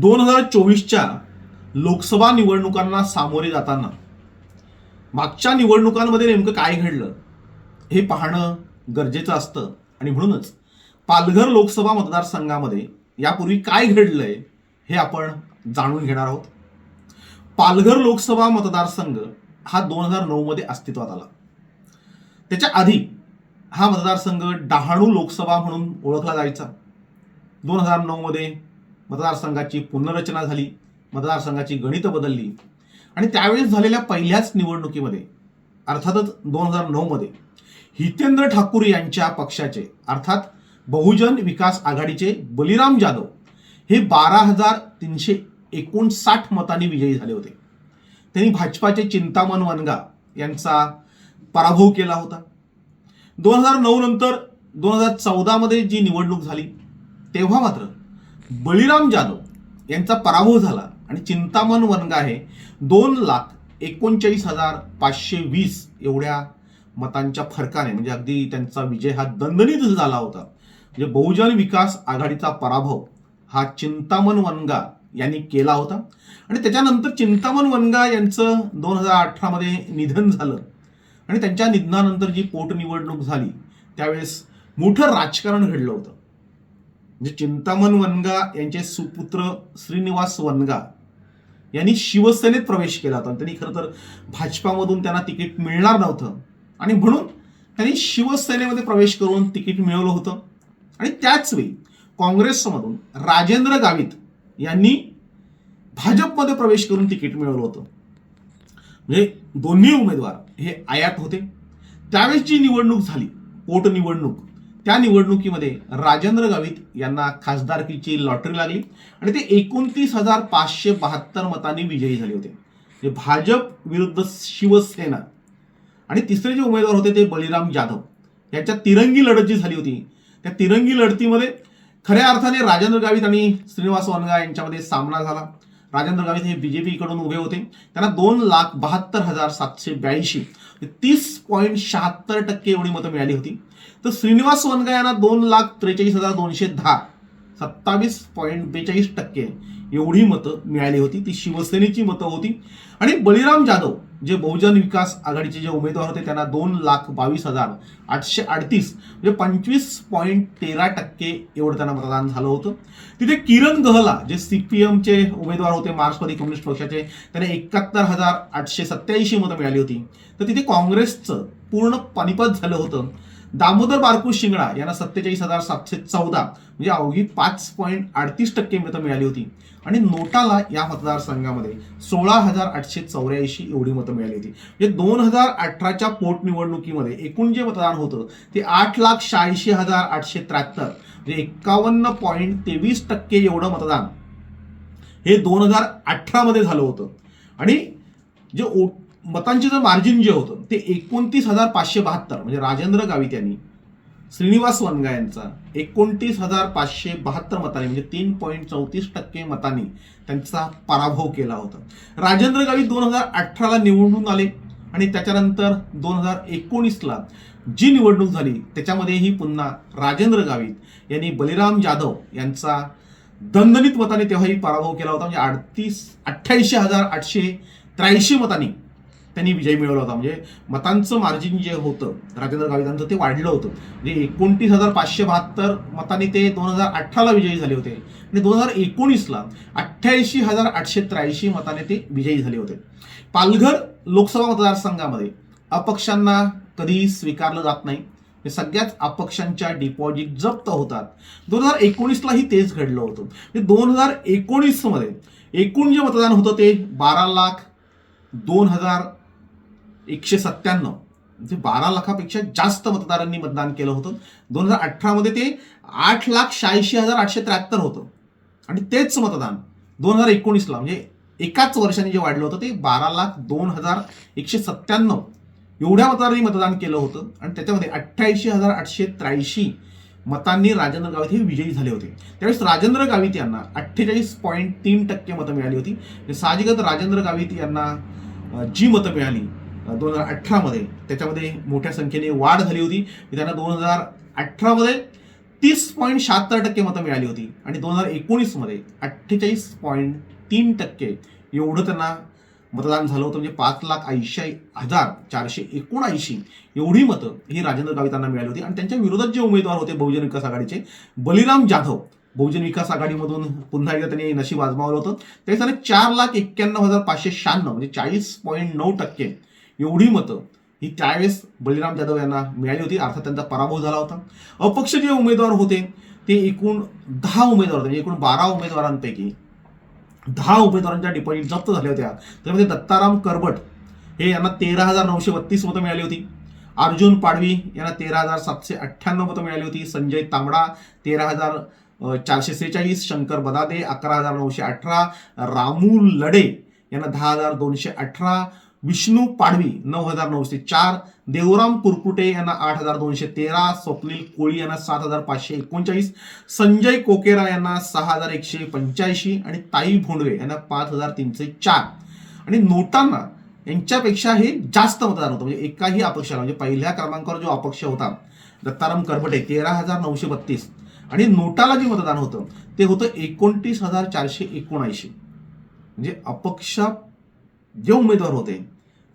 दोन हजार चोवीसच्या लोकसभा निवडणुकांना सामोरे जाताना मागच्या निवडणुकांमध्ये नेमकं काय घडलं हे पाहणं गरजेचं असतं. आणि म्हणूनच पालघर लोकसभा मतदारसंघामध्ये यापूर्वी काय घडलंय हे आपण जाणून घेणार आहोत. पालघर लोकसभा मतदारसंघ हा दोन हजार नऊमध्ये अस्तित्वात आला. त्याच्या आधी हा मतदारसंघ डहाणू लोकसभा म्हणून ओळखला जायचा. दोन हजार नऊमध्ये मतदारसंघाची पुनर्रचना झाली मतदारसंघाची गणितं बदलली आणि त्यावेळेस झालेल्या पहिल्याच निवडणुकीमध्ये अर्थातच दोन हजार नऊमध्ये हितेंद्र ठाकूर यांच्या पक्षाचे अर्थात बहुजन विकास आघाडीचे बलिराम जाधव हे बारा हजार तीनशे एकोणसाठ मतांनी विजयी झाले होते. त्यांनी भाजपाचे चिंतामण वनगा यांचा पराभव केला होता. दोन हजार नऊ नंतर दोन हजार चौदामध्ये जी निवडणूक झाली तेव्हा मात्र बळीराम जाधव यांचा पराभव झाला आणि चिंतामण वनगा हे दोन लाख एकोणचाळीस हजार पाचशे वीस एवढ्या मतांच्या फरकाने म्हणजे अगदी त्यांचा विजय हा दणदणीत झाला होता. म्हणजे बहुजन विकास आघाडीचा पराभव हा चिंतामण वनगा यांनी केला होता. आणि त्याच्यानंतर चिंतामण वनगा यांचं दोन हजार अठरामध्ये निधन झालं. आणि त्यांच्या निधनानंतर जी पोटनिवडणूक झाली त्यावेळेस मोठं राजकारण घडलं होतं. म्हणजे चिंतामण वनगा यांचे सुपुत्र श्रीनिवास वनगा यांनी शिवसेनेत प्रवेश केला होता. त्यांनी खरं तर भाजपामधून त्यांना तिकीट मिळणार नव्हतं. आणि म्हणून त्यांनी शिवसेनेमध्ये प्रवेश करून तिकीट मिळवलं होतं. आणि त्याचवेळी काँग्रेसमधून राजेंद्र गावित यांनी भाजपमध्ये प्रवेश करून तिकीट मिळवलं होतं. म्हणजे दोन्ही उमेदवार हे आयात होते. त्यावेळेस जी निवडणूक झाली पोटनिवडणूक त्या निवडणुकीमध्ये राजेंद्र गावित यांना खासदारकीची लॉटरी लागली आणि ते एकोणतीस हजार पाचशे बहात्तर मतांनी विजयी झाले होते. जे भाजप विरुद्ध शिवसेना आणि तिसरे जे उमेदवार होते ते बलिराम जाधव. यांच्या तिरंगी लढत जी झाली होती त्या तिरंगी लढतीमध्ये खऱ्या अर्थाने राजेंद्र गावित आणि श्रीनिवास वनगा यांच्यामध्ये सामना झाला. राजेंद्र गावित हे बीजेपीकडून उभे होते. त्यांना दोन लाख बहात्तर हजार सातशे ब्याऐंशी म्हणजे तीस पॉईंट शहात्तर टक्के एवढी मतं मिळाली होती. तर श्रीनिवास वनगा यांना दोन लाख त्रेचाळीस हजार दोनशे दहा सत्तावीस पॉईंट बेचाळीस टक्के. एवढी मतं मिळाली होती. ती शिवसेनेची मतं होती. आणि बळीराम जाधव जे बहुजन विकास आघाडीचे जे उमेदवार होते त्यांना दोन लाख बावीस हजार आठशे अडतीस म्हणजे पंचवीस पॉईंट तेरा टक्के एवढं त्यांना मतदान झालं होतं. तिथे किरण गहला जे सी पी एमचे उमेदवार होते मार्क्सवादी कम्युनिस्ट पक्षाचे त्यांना एकाहत्तर हजार आठशे सत्याऐंशी मतं मिळाली होती. तर तिथे काँग्रेसचं पूर्ण पानिपत झालं होतं. दामोदर बारकू शिंगडा यांना सत्तेचाळीस हजार सातशे चौदा म्हणजे अवघी पाच पॉईंट अडतीस टक्के मतं मिळाली होती. आणि नोटाला या मतदारसंघामध्ये सोळा हजार आठशे चौऱ्याऐंशी एवढी मतं मिळाली होती. म्हणजे दोन हजार अठराच्या पोटनिवडणुकीमध्ये एकूण जे मतदान होतं ते आठ लाख शहाऐंशी हजार आठशे त्र्याहत्तर म्हणजे एकावन्न पॉईंट तेवीस टक्के एवढं मतदान हे दोन हजार अठरामध्ये झालं होतं. आणि जे ओ मतांचे जे मार्जिन जे होतं ते एकोणतीस हजार पाचशे बहात्तर म्हणजे राजेंद्र गावित यांनी श्रीनिवास वनगा यांचा एकोणतीस हजार पाचशे बहात्तर मतांनी म्हणजे तीन पॉईंट चौतीस टक्के मतांनी त्यांचा पराभव केला होता. राजेंद्र गावित दोन हजार अठराला निवडून आले आणि त्याच्यानंतर दोन हजार एकोणीसला जी निवडणूक झाली त्याच्यामध्येही पुन्हा राजेंद्र गावित यांनी बलिराम जाधव यांचा दणदणीत मताने तेव्हाही पराभव केला होता म्हणजे अडतीस अठ्ठ्याऐंशी हजार आठशे त्र्याऐंशी मतांनी त्यांनी विजय मिळवला होता. म्हणजे मतांचं मार्जिन जे होतं राजेंद्र गावितांचं ते वाढलं होतं. म्हणजे एकोणतीस हजार पाचशे बहात्तर मतांनी ते दोन हजार अठराला विजयी झाले होते. आणि दोन हजार एकोणीसला अठ्ठ्याऐंशी हजार आठशे त्र्याऐंशी मताने ते विजयी झाले होते. पालघर लोकसभा मतदारसंघामध्ये अपक्षांना कधीही स्वीकारलं जात नाही. हे सगळ्याच अपक्षांच्या डिपॉझिट जप्त होतात. दोन हजार एकोणीसलाही तेच घडलं होतं. म्हणजे दोन हजार एकोणीसमध्ये एकूण जे मतदान होतं ते बारा लाख दोन हजार एकशे सत्त्याण्णव. म्हणजे बारा लाखापेक्षा जास्त मतदारांनी मतदान केलं होतं. दोन हजार अठरामध्ये ते आठ लाख शहाऐंशी हजार आठशे त्र्याहत्तर होतं. आणि तेच मतदान दोन हजार एकोणीसला म्हणजे एकाच वर्षाने जे वाढलं होतं ते बारा लाख दोन हजार एकशे सत्त्याण्णव. एवढ्या मतदारांनी मतदान केलं होतं आणि त्याच्यामध्ये अठ्ठ्याऐंशी हजार आठशे त्र्याऐंशी मतांनी राजेंद्र गावित हे विजयी झाले होते. त्यावेळेस राजेंद्र गावित यांना अठ्ठेचाळीस पॉईंट तीन टक्के मतं मिळाली होती. साहजिकच राजेंद्र गावित यांना जी मतं मिळाली दोन हजार अठरामध्ये त्याच्यामध्ये मोठ्या संख्येने वाढ झाली होती. त्यांना दोन हजार अठरामध्ये तीस पॉईंट शहात्तर टक्के मतं मिळाली होती. आणि दोन हजार एकोणीसमध्ये अठ्ठेचाळीस पॉईंट तीन टक्के एवढं त्यांना मतदान झालं होतं. म्हणजे पाच लाख ऐंशी हजार चारशे एकोणऐंशी एवढी मतं ही राजेंद्र गावितांना मिळाली होती. आणि त्यांच्या विरोधात जे उमेदवार होते बहुजन विकास आघाडीचे बलिराम जाधव. बहुजन विकास आघाडीमधून पुन्हा एकदा त्यांनी नशीब आजमावलं होतं. ते चार लाख एक्क्याण्णव हजार पाचशे शहाण्णव म्हणजे चाळीस पॉईंट नऊ टक्के एवढी मतं. ही त्यावेळेस बलिराम जाधव यांना मिळाली होती. अर्थात त्यांचा पराभव झाला होता. अपक्ष जे उमेदवार होते ते एकूण दहा उमेदवार होते. म्हणजे एकूण बारा उमेदवारांपैकी दहा उमेदवारांच्या डिपॉझिट जप्त झाल्या होत्या. त्यामध्ये दत्ताराम करबट हे यांना तेरा हजार नऊशे बत्तीस मतं मिळाली होती. अर्जुन पाडवी यांना तेरा हजार सातशे अठ्ठ्याण्णव मतं मिळाली होती. संजय तांबडा तेरा हजार चारशे सेहेचाळीस शंकर बदादे अकरा हजार नऊशे अठरा रामू लडे यांना दहा हजार दोनशे अठरा विष्णू पाडवी नऊ हजार नऊशे चार. देवराम कुरकुटे यांना आठ हजार दोनशे तेरा. स्वप्नील कोळी यांना सात हजार पाचशे एकोणचाळीस. संजय कोकेरा यांना सहा हजार एकशे पंच्याऐंशी. आणि ताई भोंडवे यांना पाच हजार तीनशे चार. आणि नोटांना यांच्यापेक्षा हे जास्त मतदान होतं. म्हणजे एकाही अपक्षाला म्हणजे पहिल्या क्रमांकावर जो अपक्ष होता दत्ताराम करबटे तेरा हजार नऊशे बत्तीस. आणि नोटाला जे मतदान होतं ते होतं एकोणतीस हजार चारशे एकोणऐंशी. म्हणजे अपक्ष जे उमेदवार होते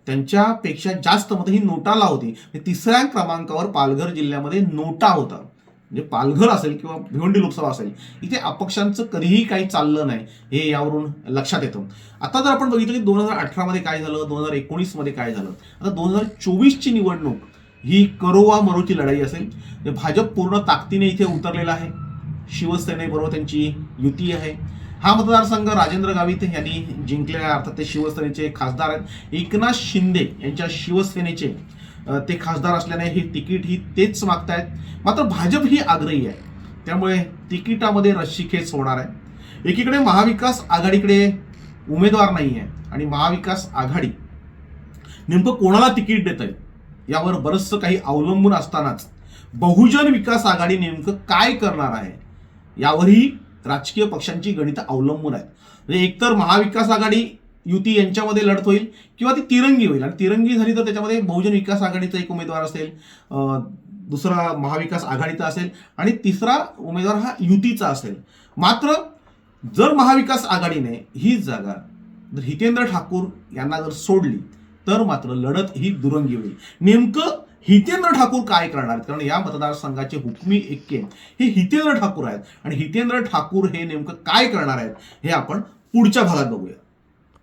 त्यांच्यापेक्षा जास्त मतं ही नोटाला होती. तिसऱ्या क्रमांकावर पालघर जिल्ह्यामध्ये नोटा होता. म्हणजे पालघर असेल किंवा भिवंडी लोकसभा असेल इथे अपक्षांचं कधीही काही चाललं नाही हे यावरून लक्षात येतं. आता जर आपण बघितलं की दोन हजार अठरामध्ये काय झालं दोन हजार एकोणीसमध्ये काय झालं आता दोन हजार चोवीसची निवडणूक ही करो वा मरोची लढाई असेल भाजप पूर्ण ताकदीने इथे उतरलेला आहे. शिवसेनेबरोबर त्यांची युती आहे. हा मतदारसंघ राजेंद्र गावित यांनी जिंकलेला आहे. अर्थात ते शिवसेनेचे खासदार आहेत. एकनाथ शिंदे यांच्या शिवसेनेचे ते खासदार असल्याने हे तिकीट ही तेच मागतायत. मात्र भाजप ही आग्रही आहे. त्यामुळे तिकिटामध्ये रस्सीखेच होणार आहे. एकीकडे महाविकास आघाडीकडे उमेदवार नाही आहे आणि महाविकास आघाडी नेमकं कोणाला तिकीट देत आहे यावर बरंचसं काही अवलंबून असतानाच बहुजन विकास आघाडी नेमकं काय करणार आहे यावरही राजकीय पक्षांची गणितं अवलंबून आहेत. म्हणजे एकतर महाविकास आघाडी युती यांच्यामध्ये लढत होईल किंवा ती तिरंगी होईल. आणि तिरंगी झाली तर त्याच्यामध्ये बहुजन विकास आघाडीचा एक उमेदवार असेल दुसरा महाविकास आघाडीचा असेल आणि तिसरा उमेदवार हा युतीचा असेल. मात्र जर महाविकास आघाडीने ही जागा जर हितेंद्र ठाकूर यांना जर सोडली तर मात्र लढत ही दुरंगी होईल. नेमकं हितेंद्र ठाकूर काय करणार आहेत? कारण या मतदारसंघाचे हुकमी एक्के हे हितेंद्र ठाकूर आहेत. आणि हितेंद्र ठाकूर हे नेमकं काय करणार आहेत हे आपण पुढच्या भागात बघूया.